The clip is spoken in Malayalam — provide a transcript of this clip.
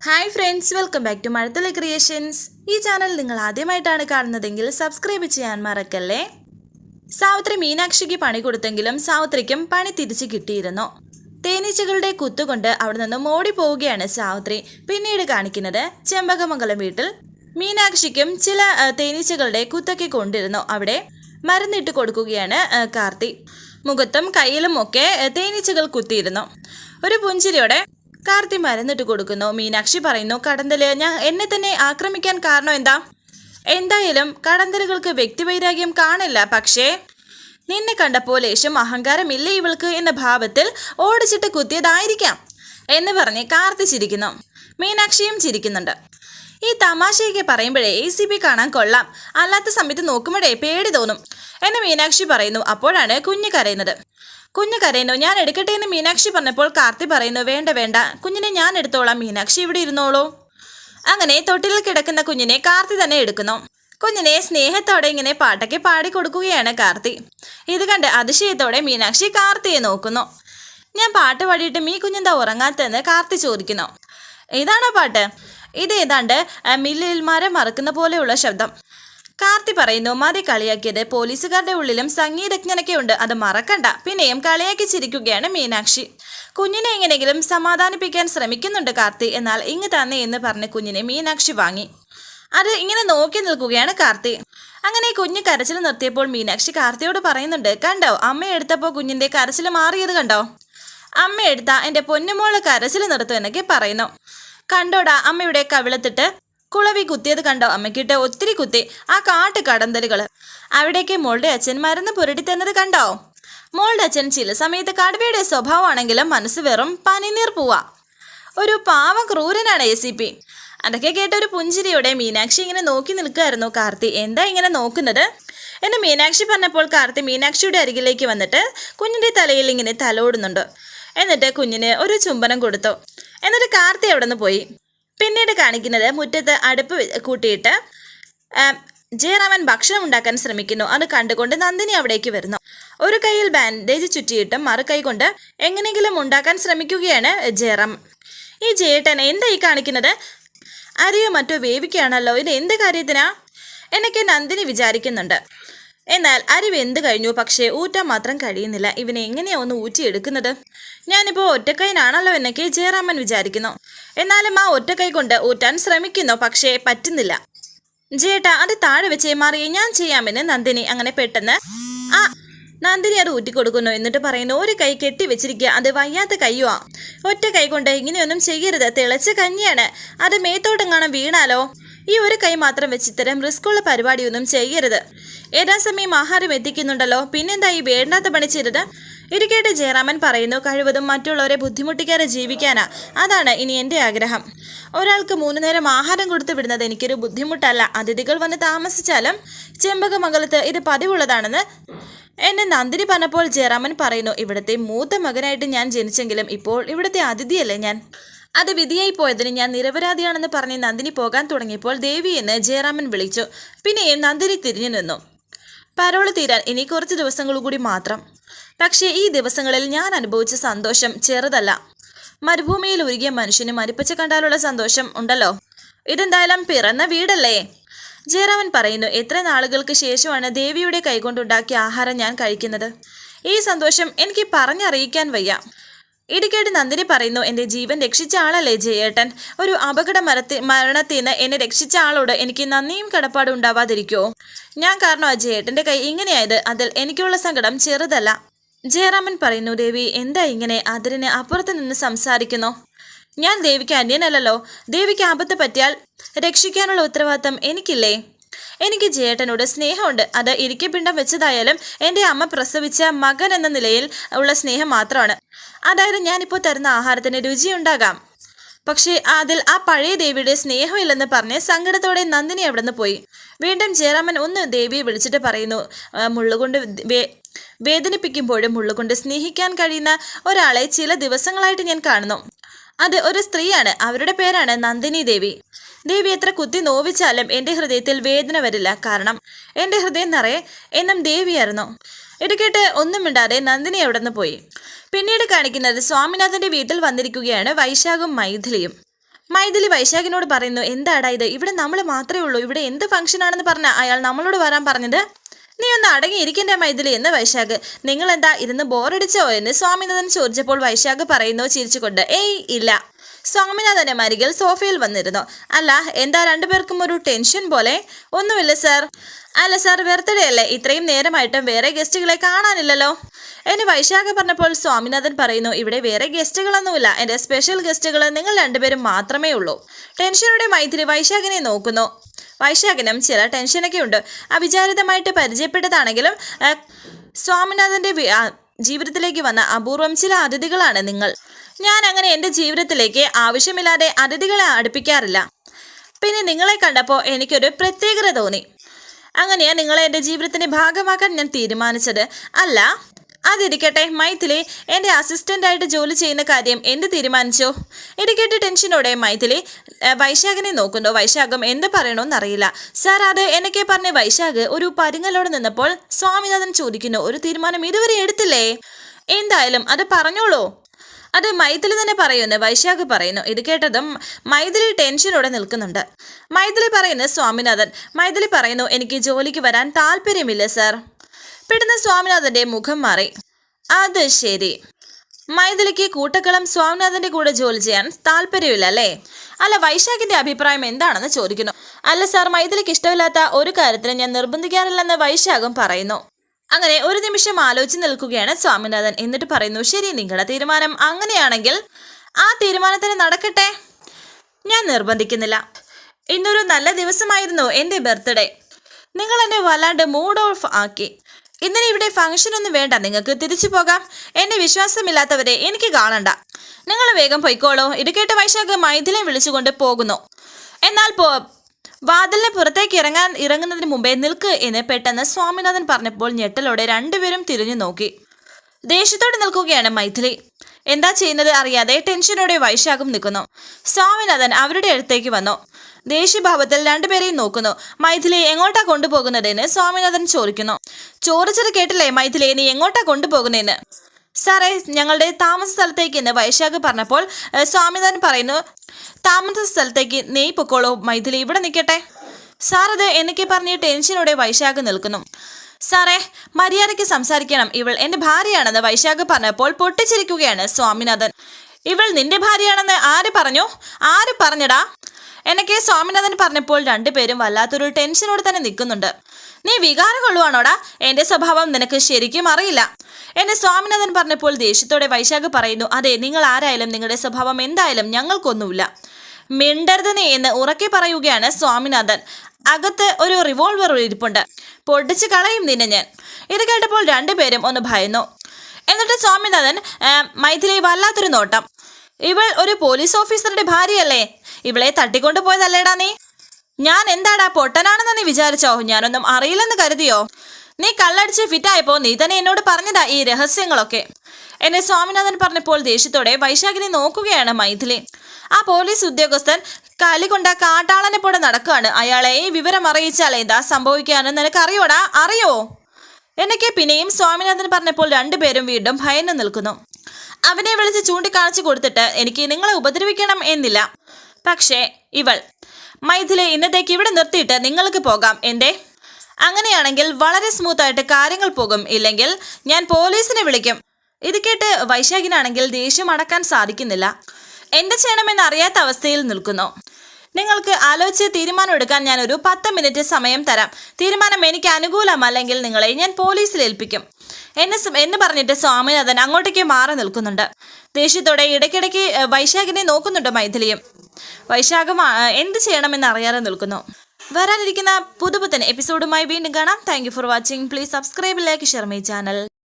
Hi friends welcome back to Mazhathulli creations ഈ ചാനൽ നിങ്ങൾ ആദ്യമായിട്ടാണ് കാണുന്നതെങ്കിൽ സബ്സ്ക്രൈബ് ചെയ്യാൻ മറക്കല്ലേ? സാവിത്രി മീനാക്ഷിക്ക് പണി കൊടുത്തെങ്കിലും സാവിത്രിക്കും പണി തിരിച്ചു കിട്ടിയിരുന്നു. തേനീച്ചകളുടെ കുത്തുകൊണ്ട് അവിടെ നിന്നും പോവുകയാണ് സാവിത്രി. പിന്നീട് കാണിക്കുന്നത് ചെമ്പകമംഗലം വീട്ടിൽ മീനാക്ഷിക്കും ചില തേനീച്ചകളുടെ കുത്തൊക്കെ കൊണ്ടിരുന്നു. അവിടെ മരുന്നിട്ട് കൊടുക്കുകയാണ് കാർത്തി. മുഖത്തും കയ്യിലും ഒക്കെ തേനീച്ചകൾ കുത്തിയിരുന്നു. ഒരു പുഞ്ചിരിയോടെ കാർത്തി മരുന്നിട്ട് കൊടുക്കുന്നു. മീനാക്ഷി പറയുന്നു കടന്തൽ ഞാൻ എന്നെ തന്നെ ആക്രമിക്കാൻ കാരണം എന്താ? എന്തായാലും കടന്തലുകൾക്ക് വ്യക്തിവൈരാഗ്യം കാണില്ല. പക്ഷേ നിന്നെ കണ്ടപ്പോൾ ലേശം അഹങ്കാരമില്ല ഇവൾക്ക് എന്ന ഭാവത്തിൽ ഓടിച്ചിട്ട് കുത്തിയതായിരിക്കാം എന്ന് പറഞ്ഞ് കാർത്തി ചിരിക്കുന്നു. മീനാക്ഷിയും ചിരിക്കുന്നുണ്ട്. ഈ തമാശയൊക്കെ പറയുമ്പോഴേ എ സി പി കാണാൻ കൊള്ളാം. അല്ലാത്ത സമയത്ത് നോക്കുമ്പോഴേ പേടി തോന്നും. എന്ന് മീനാക്ഷി പറയുന്നു. അപ്പോഴാണ് കുഞ്ഞ് കരയുന്നത്. കുഞ്ഞ് കരയുന്നു. ഞാൻ എടുക്കട്ടെ എന്ന് മീനാക്ഷി പറഞ്ഞപ്പോൾ കാർത്തി പറയുന്നു വേണ്ട വേണ്ട. കുഞ്ഞിനെ ഞാൻ എടുത്തോളാം. മീനാക്ഷി ഇവിടെ ഇരുന്നോളൂ. അങ്ങനെ തൊട്ടിലിൽ കിടക്കുന്ന കുഞ്ഞിനെ കാർത്തി തന്നെ എടുക്കുന്നു. കുഞ്ഞിനെ സ്നേഹത്തോടെ ഇങ്ങനെ പാട്ടൊക്കെ പാടിക്കൊടുക്കുകയാണ് കാർത്തി. ഇത് കണ്ട് അതിശയത്തോടെ മീനാക്ഷി കാർത്തിയെ നോക്കുന്നു. ഞാൻ പാട്ട് പാടിയിട്ടും ഈ കുഞ്ഞെന്താ ഉറങ്ങാത്തെന്ന് കാർത്തി ചോദിക്കുന്നു. ഇതാണോ പാട്ട്? ഇത് ഏതാണ്ട് മില്ലിൽമാരെ മറക്കുന്ന പോലെയുള്ള ശബ്ദം. കാർത്തി പറയുന്നു മതി കളിയാക്കിയത്. പോലീസുകാരുടെ ഉള്ളിലും സംഗീതജ്ഞനൊക്കെ ഉണ്ട് അത് മറക്കണ്ട. പിന്നെയും കളിയാക്കി ചിരിക്കുകയാണ് മീനാക്ഷി. കുഞ്ഞിനെ എങ്ങനെയെങ്കിലും സമാധാനിപ്പിക്കാൻ ശ്രമിക്കുന്നുണ്ട് കാർത്തി. എന്നാൽ ഇങ്ങ് തന്നെ എന്ന് പറഞ്ഞ് കുഞ്ഞിനെ മീനാക്ഷി വാങ്ങി. അത് ഇങ്ങനെ നോക്കി നിൽക്കുകയാണ് കാർത്തി. അങ്ങനെ കുഞ്ഞ് കരച്ചിൽ നിർത്തിയപ്പോൾ മീനാക്ഷി കാർത്തിയോട് പറയുന്നുണ്ട് കണ്ടോ അമ്മ എടുത്തപ്പോൾ കുഞ്ഞിന്റെ കരച്ചിൽ മാറിയത് കണ്ടോ? അമ്മ എടുത്ത എന്റെ പൊന്നുമോൾ കരച്ചിൽ നിർത്തും എന്നൊക്കെ പറയുന്നു. കണ്ടോടാ അമ്മയുടെ കവിളത്തിട്ട് കുളവി കുത്തിയത് കണ്ടോ? അമ്മയ്ക്കിട്ട് ഒത്തിരി കുത്തി. ആ കാട്ട് കടന്തലുകൾ അവിടേക്ക് മോളുടെ അച്ഛൻ മരുന്ന് പുരട്ടി തന്നത് കണ്ടോ? മോളുടെ അച്ഛൻ ചില സമയത്ത് കടുവയുടെ സ്വഭാവമാണെങ്കിലും മനസ്സ് വെറും പനിനീർ പോവാ. ഒരു പാവ ക്രൂരനാണ് എ സി പി അതൊക്കെ കേട്ട ഒരു പുഞ്ചിരിയോടെ മീനാക്ഷി ഇങ്ങനെ നോക്കി നിൽക്കുമായിരുന്നു കാർത്തി എന്താ ഇങ്ങനെ നോക്കുന്നത്? എന്ന് മീനാക്ഷി പറഞ്ഞപ്പോൾ കാർത്തി മീനാക്ഷിയുടെ അരികിലേക്ക് വന്നിട്ട് കുഞ്ഞിന്റെ തലയിൽ ഇങ്ങനെ തലോടുന്നുണ്ട്. എന്നിട്ട് കുഞ്ഞിന് ഒരു ചുംബനം കൊടുത്തു. എന്നിട്ട് കാർത്തി അവിടെ നിന്ന് പോയി. പിന്നീട് കാണിക്കുന്നത് മുറ്റത്ത് അടുപ്പ് കൂട്ടിയിട്ട് ജയറാമൻ ഭക്ഷണം ഉണ്ടാക്കാൻ ശ്രമിക്കുന്നു. അത് കണ്ടുകൊണ്ട് നന്ദിനി അവിടേക്ക് വരുന്നു. ഒരു കൈയിൽ ബാൻഡേജ് ചുറ്റിയിട്ടും മറു കൈ കൊണ്ട് എങ്ങനെയെങ്കിലും ഉണ്ടാക്കാൻ ശ്രമിക്കുകയാണ് ജയറാം. ഈ ജയേട്ടൻ എന്താ ഈ കാണിക്കുന്നത്? അരിയോ മറ്റോ വേവിക്കുകയാണല്ലോ. ഇത് എന്ത് കാര്യത്തിനാ? എന്നൊക്കെ നന്ദിനി വിചാരിക്കുന്നുണ്ട്. എന്നാൽ അരി വെന്ത് കഴിഞ്ഞു? പക്ഷേ ഊറ്റാൻ മാത്രം കഴിയുന്നില്ല. ഇവനെ എങ്ങനെയാ ഒന്ന് ഊറ്റിയെടുക്കുന്നത്? ഞാനിപ്പോൾ ഒറ്റക്കൈനാണല്ലോ എന്നൊക്കെ ജയറാമൻ വിചാരിക്കുന്നു. എന്നാലും ആ ഒറ്റക്കൈ കൊണ്ട് ഊറ്റാൻ ശ്രമിക്കുന്നു. പക്ഷേ പറ്റുന്നില്ല. ജേട്ടാ അത് താഴെ വെച്ചേ മാറിയേ. ഞാൻ ചെയ്യാമെന്ന് നന്ദിനി അങ്ങനെ പെട്ടെന്ന് ആ നന്ദിനി അത് ഊറ്റിക്കൊടുക്കുന്നു. എന്നിട്ട് പറയുന്നു ഒരു കൈ കെട്ടി വെച്ചിരിക്കുക. അത് വയ്യാത്ത കയ്യുവാ ഒറ്റ കൈ കൊണ്ട് ഇങ്ങനെയൊന്നും ചെയ്യരുത്. തിളച്ച കഞ്ഞിയാണ്. അത് മേത്തോട്ടെങ്ങാനും വീണാലോ? ഈ ഒരു കൈ മാത്രം വെച്ച് ഇത്തരം റിസ്ക്കുള്ള പരിപാടിയൊന്നും ചെയ്യരുത്. ഏതാ സമയം ആഹാരം എത്തിക്കുന്നുണ്ടല്ലോ. പിന്നെന്താ ഈ വേണ്ടാത്ത പണി ചെയ്തത്? ഇരിക്കേട്ട് ജയറാമൻ പറയുന്നു കഴിവതും മറ്റുള്ളവരെ ബുദ്ധിമുട്ടിക്കാതെ ജീവിക്കാനാ. അതാണ് ഇനി എന്റെ ആഗ്രഹം. ഒരാൾക്ക് മൂന്ന് നേരം ആഹാരം കൊടുത്തു വിടുന്നത് എനിക്കൊരു ബുദ്ധിമുട്ടല്ല. അതിഥികൾ വന്ന് താമസിച്ചാലും ചെമ്പകമംഗലത്ത് ഇത് പതിവുള്ളതാണെന്ന് എന്നെ നന്ദിനി പറഞ്ഞപ്പോൾ ജയറാമൻ പറയുന്നു ഇവിടുത്തെ മൂത്ത മകനായിട്ട് ഞാൻ ജനിച്ചെങ്കിലും ഇപ്പോൾ ഇവിടുത്തെ അതിഥിയല്ലേ ഞാൻ? അത് വിധിയായി പോയതിന് ഞാൻ നിരപരാധിയാണെന്ന് പറഞ്ഞ് നന്ദിനി പോകാൻ തുടങ്ങിയപ്പോൾ ദേവി എന്ന് ജയറാമൻ വിളിച്ചു. പിന്നെയും നന്ദിനി തിരിഞ്ഞു നിന്നു. പരോൾ തീരാൻ ഇനി കുറച്ച് ദിവസങ്ങൾ കൂടി മാത്രം. പക്ഷേ ഈ ദിവസങ്ങളിൽ ഞാൻ അനുഭവിച്ച സന്തോഷം ചെറുതല്ല. മരുഭൂമിയിൽ ഒരുങ്ങിയ മനുഷ്യന് മരിപ്പച്ച കണ്ടാലുള്ള സന്തോഷം ഉണ്ടല്ലോ. ഇതെന്തായാലും പിറന്ന വീടല്ലേ? ജയറാമൻ പറയുന്നു എത്ര നാളുകൾക്ക് ശേഷമാണ് ദേവിയുടെ കൈകൊണ്ടുണ്ടാക്കിയ ആഹാരം ഞാൻ കഴിക്കുന്നത്? ഈ സന്തോഷം എനിക്ക് പറഞ്ഞറിയിക്കാൻ വയ്യ. ഇടിക്കേട്ട് നന്ദിനി പറയുന്നു എന്റെ ജീവൻ രക്ഷിച്ച ആളല്ലേ ജയേട്ടൻ? ഒരു അപകട മരത്തി മരണത്തിൽ നിന്ന് എന്നെ രക്ഷിച്ച ആളോട് എനിക്ക് നന്ദിയും കടപ്പാടും ഉണ്ടാവാതിരിക്കോ? ഞാൻ കാരണം ആ ജയേട്ടന്റെ കൈ ഇങ്ങനെയായത്. അതിൽ എനിക്കുള്ള സങ്കടം ചെറുതല്ല. ജയറാമൻ പറയുന്നു ദേവി എന്താ ഇങ്ങനെ? അതിരിന് അപ്പുറത്ത് നിന്ന് സംസാരിക്കുന്നു. ഞാൻ ദേവിക്ക് അന്യനല്ലല്ലോ. ദേവിക്ക് ആപത്ത് പറ്റിയാൽ രക്ഷിക്കാനുള്ള ഉത്തരവാദിത്തം എനിക്കില്ലേ? എനിക്ക് ജേട്ടനോട് സ്നേഹമുണ്ട്. അത് ഇരിക്കപ്പിണ്ടം വെച്ചതായാലും എന്റെ അമ്മ പ്രസവിച്ച മകൻ എന്ന നിലയിൽ ഉള്ള സ്നേഹം മാത്രമാണ്. അതായത് ഞാനിപ്പോൾ തരുന്ന ആഹാരത്തിന് രുചിയുണ്ടാകാം. പക്ഷേ അതിൽ ആ പഴയ ദേവിയുടെ സ്നേഹമില്ലെന്ന് പറഞ്ഞ് സങ്കടത്തോടെ നന്ദിനി അവിടെ നിന്ന് പോയി. വീണ്ടും ജയറാമൻ ഒന്ന് ദേവിയെ വിളിച്ചിട്ട് പറയുന്നു "ആ, മുള്ളുകൊണ്ട് വേദനിപ്പിക്കുമ്പോഴും മുള്ളുകൊണ്ട് സ്നേഹിക്കാൻ കഴിയുന്ന ഒരാളെ ചില ദിവസങ്ങളായിട്ട് ഞാൻ കാണുന്നു. അത് ഒരു സ്ത്രീയാണ്. അവരുടെ പേരാണ് നന്ദിനി ദേവി. ദേവി എത്ര കുത്തി നോവിച്ചാലും എന്റെ ഹൃദയത്തിൽ വേദന വരില്ല. കാരണം എന്റെ ഹൃദയം നിറയെ എന്നും ദേവിയായിരുന്നു. ഇത് കേട്ട് ഒന്നും മിണ്ടാതെ നന്ദിനി അവിടെ നിന്ന് പോയി. പിന്നീട് കാണിക്കുന്നത് സ്വാമിനാഥന്റെ വീട്ടിൽ വന്നിരിക്കുകയാണ് വൈശാഖും മൈഥിലിയും. മൈഥിലി വൈശാഖിനോട് പറയുന്നു എന്താടാ ഇത്? ഇവിടെ നമ്മൾ മാത്രമേ ഉള്ളൂ. ഇവിടെ എന്ത് ഫംഗ്ഷൻ ആണെന്ന് പറഞ്ഞ അയാൾ നമ്മളോട് വരാൻ പറഞ്ഞത്? നീ ഒന്ന് അടങ്ങിയിരിക്കണ്ടേ മൈഥിലി എന്ന് വൈശാഖ്. നിങ്ങൾ എന്താ ഇരുന്ന് ബോറടിച്ചോ എന്ന് സ്വാമിനാഥൻ ചോദിച്ചപ്പോൾ വൈശാഖ് പറയുന്നു ചിരിച്ചുകൊണ്ട് ഏയ് ഇല്ല. സ്വാമിനാഥന്റെ മരികിൽ സോഫയിൽ വന്നിരുന്നു. അല്ല എന്താ രണ്ടുപേർക്കും ഒരു ടെൻഷൻ പോലെ? ഒന്നുമില്ല സാർ. അല്ല സാർ ബർത്ത്ഡേ അല്ലേ ഇത്രയും നേരമായിട്ടും വേറെ ഗസ്റ്റുകളെ കാണാനില്ലല്ലോ. എന്നെ വൈശാഖ പറഞ്ഞപ്പോൾ സ്വാമിനാഥൻ പറയുന്നു ഇവിടെ വേറെ ഗസ്റ്റുകളൊന്നുമില്ല. എന്റെ സ്പെഷ്യൽ ഗസ്റ്റുകൾ നിങ്ങൾ രണ്ടുപേരും മാത്രമേ ഉള്ളൂ. ടെൻഷനോടെ മൈത്രി വൈശാഖിനെ നോക്കുന്നു. വൈശാഖിനും ചില ടെൻഷനൊക്കെ ഉണ്ട്. അവിചാരിതമായിട്ട് പരിചയപ്പെട്ടതാണെങ്കിലും സ്വാമിനാഥന്റെ ജീവിതത്തിലേക്ക് വന്ന അപൂർവം ചില അതിഥികളാണ് നിങ്ങൾ. ഞാൻ അങ്ങനെ എന്റെ ജീവിതത്തിലേക്ക് ആവശ്യമില്ലാതെ അതിഥികളെ അടുപ്പിക്കാറില്ല. പിന്നെ നിങ്ങളെ കണ്ടപ്പോൾ എനിക്കൊരു പ്രത്യേകത തോന്നി. അങ്ങനെയാ നിങ്ങളെ എന്റെ ജീവിതത്തിന്റെ ഭാഗമാക്കാൻ ഞാൻ തീരുമാനിച്ചത്. അല്ല അതിരിക്കട്ടെ മൈഥിലി എന്റെ അസിസ്റ്റന്റായിട്ട് ജോലി ചെയ്യുന്ന കാര്യം എന്ത് തീരുമാനിച്ചോ? ഇത് ടെൻഷനോടെ മൈഥിലി വൈശാഖിനെ നോക്കുന്നു. വൈശാഖം എന്ത് പറയണമെന്നറിയില്ല സാർ അത് എന്നൊക്കെ പറഞ്ഞ് വൈശാഖ് ഒരു പരുങ്ങലോടെ നിന്നപ്പോൾ സ്വാമിനാഥൻ ചോദിക്കുന്നു ഒരു തീരുമാനം ഇതുവരെ എടുത്തില്ലേ? എന്തായാലും അത് പറഞ്ഞോളൂ. അത് മൈഥിലി തന്നെ പറയുന്നു വൈശാഖ് പറയുന്നു. ഇത് കേട്ടതും മൈഥിലി ടെൻഷനോടെ നിൽക്കുന്നുണ്ട്. മൈഥിലി പറയുന്നു സ്വാമിനാഥൻ മൈഥിലി പറയുന്നു എനിക്ക് ജോലിക്ക് വരാൻ താല്പര്യമില്ല സർ. പെട്ടെന്ന് സ്വാമിനാഥന്റെ മുഖം മാറി. അത് ശരി. മൈഥിലിക്ക് കൂട്ടക്കളം സ്വാമിനാഥന്റെ കൂടെ ജോലി ചെയ്യാൻ താല്പര്യമില്ല അല്ലേ? അല്ല വൈശാഖിന്റെ അഭിപ്രായം എന്താണെന്ന് ചോദിക്കുന്നു. അല്ല സാർ മൈഥിലിക്ക് ഇഷ്ടമില്ലാത്ത ഒരു കാര്യത്തിന് ഞാൻ നിർബന്ധിക്കാറില്ലെന്ന് വൈശാഖും പറയുന്നു. അങ്ങനെ ഒരു നിമിഷം ആലോചിച്ച് നിൽക്കുകയാണ് സ്വാമിനാഥൻ. എന്നിട്ട് പറയുന്നു ശരി നിങ്ങളുടെ തീരുമാനം അങ്ങനെയാണെങ്കിൽ ആ തീരുമാനത്തിന് നടക്കട്ടെ. ഞാൻ നിർബന്ധിക്കുന്നില്ല. ഇന്നൊരു നല്ല ദിവസമായിരുന്നു എന്റെ ബർത്ത്ഡേ. നിങ്ങൾ എന്നെ വല്ലാണ്ട് മൂഡ് ഓഫ് ആക്കി. ഇന്നലെ ഇവിടെ ഫംഗ്ഷൻ ഒന്നും വേണ്ട. നിങ്ങൾക്ക് തിരിച്ചു പോകാം. എന്നെ വിശ്വാസമില്ലാത്തവരെ എനിക്ക് കാണണ്ട. നിങ്ങൾ വേഗം പൊയ്ക്കോളൂ. ഇടുക്കേട്ട് കേട്ട് വൈശാഖ് മൈഥിലെ വിളിച്ചുകൊണ്ട് പോകുന്നു. എന്നാൽ പോ വാതിലിന് പുറത്തേക്ക് ഇറങ്ങാൻ ഇറങ്ങുന്നതിന് മുമ്പേ നിൽക്ക് എന്ന് പെട്ടെന്ന് സ്വാമിനാഥൻ പറഞ്ഞപ്പോൾ ഞെട്ടലോടെ രണ്ടുപേരും തിരിഞ്ഞു നോക്കി. ദേഷ്യത്തോടെ നിൽക്കുകയാണ് മൈഥിലി. എന്താ ചെയ്യുന്നത് അറിയാതെ ടെൻഷനോടെ വൈശാഖും നിൽക്കുന്നു. സ്വാമിനാഥൻ അവരുടെ അടുത്തേക്ക് വന്നു. ദേഷ്യഭാവത്തിൽ രണ്ടുപേരെയും നോക്കുന്നു. മൈഥിലി എങ്ങോട്ടാ കൊണ്ടുപോകുന്നതെന്ന് സ്വാമിനാഥൻ ചോദിക്കുന്നു. ചോദിച്ചത് കേട്ടില്ലേ മൈഥിലി നീ എങ്ങോട്ടാ കൊണ്ടുപോകുന്നതെന്ന് സാറേ ഞങ്ങളുടെ താമസ സ്ഥലത്തേക്ക് എന്ന് വൈശാഖ് പറഞ്ഞപ്പോൾ സ്വാമിനാഥൻ പറയുന്നു താമസ സ്ഥലത്തേക്ക് നെയ് പൊക്കോളൂ മൈഥിലി ഇവിടെ നിൽക്കട്ടെ. സാർ അത് എന്നൊക്കെ പറഞ്ഞ് ടെൻഷനോടെ വൈശാഖ് നിൽക്കുന്നു. സാറേ മര്യാദയ്ക്ക് സംസാരിക്കണം. ഇവൾ എന്റെ ഭാര്യയാണെന്ന് വൈശാഖ് പറഞ്ഞപ്പോൾ പൊട്ടിച്ചിരിക്കുകയാണ് സ്വാമിനാഥൻ. ഇവൾ നിന്റെ ഭാര്യയാണെന്ന് ആര് പറഞ്ഞു? ആര് പറഞ്ഞടാ? എന്നൊക്കെ സ്വാമിനാഥൻ പറഞ്ഞപ്പോൾ രണ്ടുപേരും വല്ലാത്തൊരു ടെൻഷനോട് തന്നെ നിൽക്കുന്നുണ്ട്. നീ വികാരം കൊള്ളുവാണോടാ? എന്റെ സ്വഭാവം നിനക്ക് ശരിക്കും അറിയില്ല. എന്നെ സ്വാമിനാഥൻ പറഞ്ഞപ്പോൾ ദേഷ്യത്തോടെ വൈശാഖ് പറയുന്നു അതെ നിങ്ങൾ ആരായാലും നിങ്ങളുടെ സ്വഭാവം എന്തായാലും ഞങ്ങൾക്കൊന്നുമില്ല. മിണ്ടരുത് നീ എന്ന് ഉറക്കെ പറയുകയാണ് സ്വാമിനാഥൻ. അകത്ത് ഒരു റിവോൾവർ ഇരിപ്പുണ്ട്. പൊടിച്ച് കളയും നിന്നെ ഞാൻ. ഇത് കേട്ടപ്പോൾ രണ്ടുപേരും ഒന്ന് ഭയന്നു. എന്നിട്ട് സ്വാമിനാഥൻ മൈഥിലി വല്ലാത്തൊരു നോട്ടം. ഇവൾ ഒരു പോലീസ് ഓഫീസറുടെ ഭാര്യയല്ലേ? ഇവളെ തട്ടിക്കൊണ്ടു പോയതല്ലേടാ നീ? ഞാൻ എന്താടാ പൊട്ടനാണെന്ന് നീ വിചാരിച്ചോ? ഞാനൊന്നും അറിയില്ലെന്ന് കരുതിയോ? നീ കള്ളടിച്ച് ഫിറ്റായപ്പോ നീ തന്നെ എന്നോട് പറഞ്ഞതാ ഈ രഹസ്യങ്ങളൊക്കെ. എന്നെ സ്വാമിനാഥൻ പറഞ്ഞപ്പോൾ ദേഷ്യത്തോടെ വൈശാഖിനെ നോക്കുകയാണ് മൈഥിലി. ആ പോലീസ് ഉദ്യോഗസ്ഥൻ കലി കൊണ്ട കാട്ടാളനെ പോലെ നടക്കുകയാണ് അയാളെ ഈ വിവരം അറിയിച്ചാൽ എന്താ സംഭവിക്കാന്ന് നിനക്ക് അറിയോടാ അറിയോ? എന്നൊക്കെ പിന്നെയും സ്വാമിനാഥൻ പറഞ്ഞപ്പോൾ രണ്ടുപേരും വീണ്ടും ഭയന്ന് നിൽക്കുന്നു. അവനെ വിളിച്ച് ചൂണ്ടിക്കാണിച്ചു കൊടുത്തിട്ട് എനിക്ക് നിങ്ങളെ ഉപദ്രവിക്കണം എന്നില്ല. പക്ഷേ ഇവൾ മൈഥിലെ ഇന്നത്തേക്ക് ഇവിടെ നിർത്തിയിട്ട് നിങ്ങൾക്ക് പോകാം. എന്തേ? അങ്ങനെയാണെങ്കിൽ വളരെ സ്മൂത്തായിട്ട് കാര്യങ്ങൾ പോകും. ഇല്ലെങ്കിൽ ഞാൻ പോലീസിനെ വിളിക്കും. ഇത് കേട്ട് വൈശാഖിനാണെങ്കിൽ ദേഷ്യം അടക്കാൻ സാധിക്കുന്നില്ല. എന്ത് ചെയ്യണമെന്ന് അറിയാത്ത അവസ്ഥയിൽ നിൽക്കുന്നു. നിങ്ങൾക്ക് ആലോചിച്ച് തീരുമാനം എടുക്കാൻ ഞാൻ ഒരു പത്ത് മിനിറ്റ് സമയം തരാം. തീരുമാനം എനിക്ക് അനുകൂലമല്ലെങ്കിൽ നിങ്ങളെ ഞാൻ പോലീസിൽ ഏൽപ്പിക്കും. എന്നെ എന്ന് പറഞ്ഞിട്ട് സ്വാമിനാഥൻ അങ്ങോട്ടേക്ക് മാറി നിൽക്കുന്നുണ്ട്. ദേഷ്യത്തോടെ ഇടയ്ക്കിടയ്ക്ക് വൈശാഖിനെ നോക്കുന്നുണ്ട് മൈഥിലിയും. വൈശാഖം എന്ത് ചെയ്യണമെന്ന് അറിയാതെ നിൽക്കുന്നു. വരാനിരിക്കുന്ന പുതുപുത്തൻ എപ്പിസോഡുമായി വീണ്ടും കാണാം. Thank for watching please subscribe like share my channel